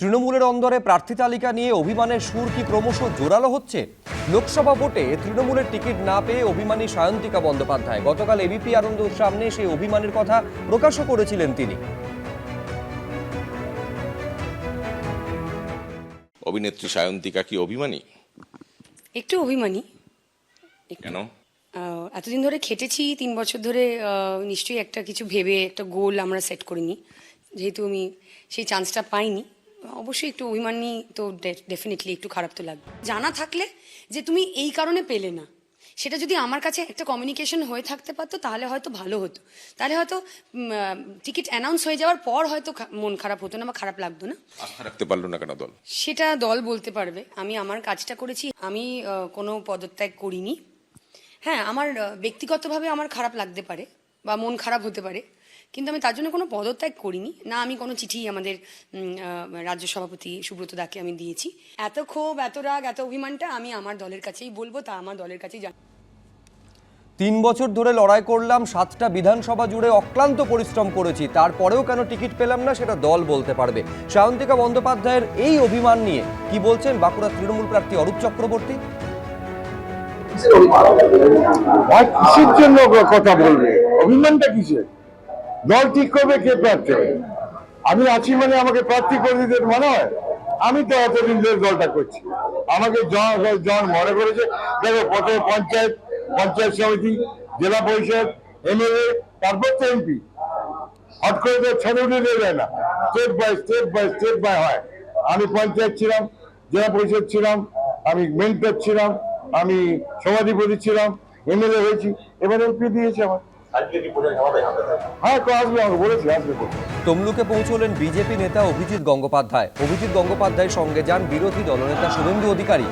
তৃণমূলের অন্দরে প্রার্থী তালিকা নিয়ে অভিমানের সুর কি ক্রমশ জোরালো হচ্ছে? লোকসভা ভোটে তৃণমূলের টিকিট না পেয়ে অভিমানী সায়ন্তিকা বন্দ্যোপাধ্যায়। গতকাল এবিপি আনন্দর সামনে সেই অভিমানের কথা প্রকাশও করেছিলেন তিনি। অভিনেত্রী সায়ন্তিকা কি অভিমানী? একটু অভিমানী। কেন? এতদিন ধরে খেটেছি তিন বছর ধরে নিশ্চয়ই একটা কিছু ভেবে একটা গোল আমরা সেট করিনি। যেহেতু আমি সেই চান্সটা পাইনি। অবশ্যই একটু অভিমানী তো ডেফিনেটলি একটু খারাপ তো লাগবে। জানা থাকলে যে তুমি এই কারণে পেলে না। সেটা যদি আমার কাছে একটা কমিউনিকেশন হয়ে থাকতে পারতো তাহলে হয়তো ভালো হতো। তাহলে হয়তো টিকিট অ্যানাউন্স হয়ে যাওয়ার পর হয়তো মন খারাপ হতো না বা খারাপ লাগতো না। রাখতে পারল না কেন দল? সেটা দল বলতে পারবে। আমি আমার কাজটা করেছি। আমি কোনো পদত্যাগ করিনি। হ্যাঁ আমার ব্যক্তিগতভাবে আমার খারাপ লাগতে পারে বা মন খারাপ হতে পারে। কিন্তু আমি তার জন্য কোনো পদত্যাগ করিনি। না আমি কোনো চিঠি আমাদের রাজ্য সভাপতি সুব্রত দাকে আমি দিয়েছি। এত ক্ষোভ এত রাগ এত অভিমানটা আমি আমার দলের কাছেই বলব তা আমার দলের কাছেই জান তিন বছর ধরে লড়াই করলাম সাতটা বিধানসভা জুড়ে অক্লান্ত পরিশ্রম করেছি। তারপরেও কেন টিকিট পেলাম না সেটা দল বলতে পারবে। সায়ন্তিকা বন্দ্যোপাধ্যায়ের এই অভিমান নিয়ে কি বলছেন বাঁকুড়া তৃণমূল প্রার্থী অরূপ চক্রবর্তী? কিসের জন্য কথা বলবে? অভিমানটা কিসের? দল ঠিক করবে, কে প্রার্থী আমি আছি মানে আমাকে প্রার্থী করে দিতে মনে হয়? আমি তো এতদিন ধরে দলটা করছি। আমাকে জন মনে করেছে, দেখো প্রথমে পঞ্চায়েত পঞ্চায়েত সমিতি, জেলা পরিষদ, এমএলএ, তারপর তো এমপি। হট করে তো ছেড়ে উঠে দিয়ে যায় না। Step by step by step by হয়। আমি পঞ্চায়েত ছিলাম, জেলা পরিষদ ছিলাম, আমি মেন্টর ছিলাম, আমি সভাধিপতি ছিলাম, এমএলএ হয়েছি, এবার এমপি দিয়েছে আমার। হ্যাঁ। তমলুকে পৌঁছলেন বিজেপি নেতা অভিজিৎ গঙ্গোপাধ্যায়। অভিজিৎ গঙ্গোপাধ্যায়ের সঙ্গে যান বিরোধী দলনেতা শুভেন্দু অধিকারী।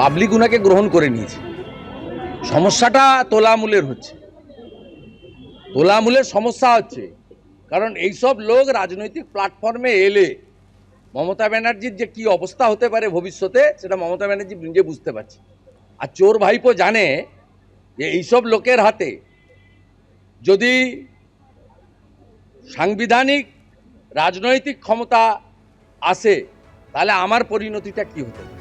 পাবলিক উনাকে গ্রহণ করে নিয়েছে। সমস্যাটা তোলামূলের হচ্ছে। তোলামূলের সমস্যা হচ্ছে, কারণ এইসব লোক রাজনৈতিক প্ল্যাটফর্মে এলে মমতা ব্যানার্জির যে কি অবস্থা হতে পারে ভবিষ্যতে, সেটা মমতা ব্যানার্জি নিজে বুঝতে পারছে। আর চোর ভাইপো জানে যে এইসব লোকের হাতে যদি সাংবিধানিক রাজনৈতিক ক্ষমতা আসে, তাহলে আমার পরিণতিটা কি হতে পারে?